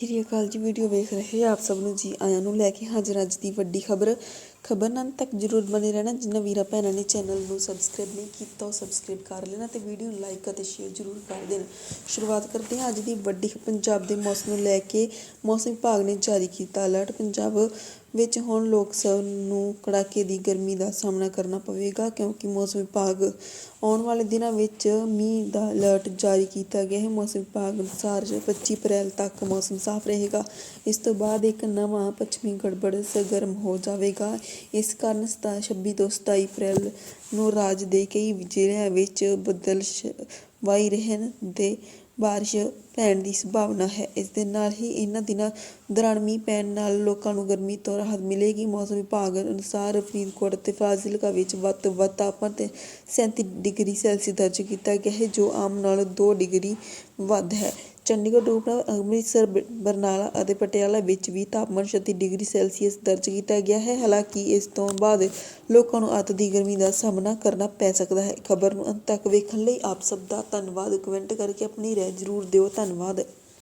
ਸ੍ਰੀ ਅਕਾਲ ਜੀ, ਵੀਡੀਓ ਵੇਖ ਰਹੇ ਆਪ ਸਭ ਨੂੰ ਜੀ, ਆਇਆਂ ਨੂੰ ਲੈ ਕੇ ਹਾਜ਼ਰ ਅੱਜ ਦੀ ਵੱਡੀ ਖਬਰ। ਖਬਰ ਨਾਲ ਤੱਕ ਜਰੂਰ ਬਣੇ ਰਹਿਣਾ। ਜਿਨ੍ਹਾਂ ਵੀਰਾ ਭੈਣਾਂ ਨੇ ਚੈਨਲ ਨੂੰ ਸਬਸਕ੍ਰਾਈਬ ਨਹੀਂ ਕੀਤਾ, ਉਹ ਸਬਸਕ੍ਰਾਈਬ ਕਰ ਲੈਣਾ ਤੇ ਵੀਡੀਓ ਨੂੰ ਲਾਈਕ ਅਤੇ ਸ਼ੇਅਰ ਜਰੂਰ ਕਰ ਦੇਣਾ। ਸ਼ੁਰੂਆਤ ਕਰਦੇ ਹਾਂ ਅੱਜ ਦੀ ਵੱਡੀ ਪੰਜਾਬ ਦੇ ਮੌਸਮ ਨੂੰ ਲੈ ਕੇ। ਮੌਸਮ ਵਿਭਾਗ ਨੇ ਜਾਰੀ ਕੀਤਾ ਅਲਰਟ ਪੰਜਾਬ ਵਿੱਚ ਹੁਣ ਲੋਕ ਸਭ ਨੂੰ ਕੜਾਕੇ ਦੀ ਗਰਮੀ ਦਾ ਸਾਹਮਣਾ ਕਰਨਾ ਪਵੇਗਾ ਕਿਉਂਕਿ ਮੌਸਮ ਵਿਭਾਗ ਆਉਣ ਵਾਲੇ ਦਿਨਾਂ ਵਿੱਚ ਮੀਂਹ ਦਾ ਅਲਰਟ ਜਾਰੀ ਕੀਤਾ ਗਿਆ ਹੈ। ਮੌਸਮ ਵਿਭਾਗ ਅਨੁਸਾਰ 25 ਅਪ੍ਰੈਲ ਤੱਕ ਮੌਸਮ ਸਾਫ਼ ਰਹੇਗਾ। ਇਸ ਤੋਂ ਬਾਅਦ ਇੱਕ ਨਵਾਂ ਪੱਛਮੀ ਗੜਬੜ ਸਰਗਰਮ ਹੋ ਜਾਵੇਗਾ। ਇਸ ਕਾਰਨ 26 ਤੋਂ 27 ਅਪ੍ਰੈਲ ਨੂੰ ਰਾਜ ਦੇ ਕਈ ਜ਼ਿਲ੍ਹਿਆਂ ਵਿੱਚ ਬੱਦਲ ਵਾਈ ਰਹਿਣ ਦੇ ਬਾਰਿਸ਼ ਪੈਣ ਦੀ ਸੰਭਾਵਨਾ ਹੈ। ਇਸ ਦੇ ਨਾਲ ਹੀ ਇਹਨਾਂ ਦਿਨਾਂ ਦੌਰਾਨ ਮੀਂਹ ਪੈਣ ਨਾਲ ਲੋਕਾਂ ਨੂੰ ਗਰਮੀ ਤੋਂ ਰਾਹਤ ਮਿਲੇਗੀ। ਮੌਸਮ ਵਿਭਾਗ ਅਨੁਸਾਰ ਫਰੀਦਕੋਟ ਅਤੇ ਫਾਜ਼ਿਲਕਾ ਵਿੱਚ ਵੱਧ ਤੋਂ ਵੱਧ ਤਾਪਮਾਨ ਤੇ 37 ਡਿਗਰੀ ਸੈਲਸੀਅਸ ਦਰਜ ਕੀਤਾ ਗਿਆ ਹੈ, ਜੋ ਆਮ ਨਾਲੋਂ 2 ਡਿਗਰੀ ਵੱਧ ਹੈ। ਚੰਡੀਗੜ੍ਹ, ਰੂਪਨਗਰ, ਅੰਮ੍ਰਿਤਸਰ, ਬ- ਬਰਨਾਲਾ ਅਤੇ ਪਟਿਆਲਾ ਵਿੱਚ ਵੀ ਤਾਪਮਾਨ 36 ਡਿਗਰੀ ਸੈਲਸੀਅਸ ਦਰਜ ਕੀਤਾ ਗਿਆ ਹੈ। ਹਾਲਾਂਕਿ ਇਸ ਤੋਂ ਬਾਅਦ ਲੋਕਾਂ ਨੂੰ ਅੱਤ ਦੀ ਗਰਮੀ ਦਾ ਸਾਹਮਣਾ ਕਰਨਾ ਪੈ ਸਕਦਾ ਹੈ। ਖਬਰ ਨੂੰ ਅੰਤ ਤੱਕ ਵੇਖਣ ਲਈ ਆਪ ਸਭ ਦਾ ਧੰਨਵਾਦ। ਕਮੈਂਟ ਕਰਕੇ ਆਪਣੀ ਰਾਏ ਜ਼ਰੂਰ ਦਿਓ ਧੰਨਵਾਦ।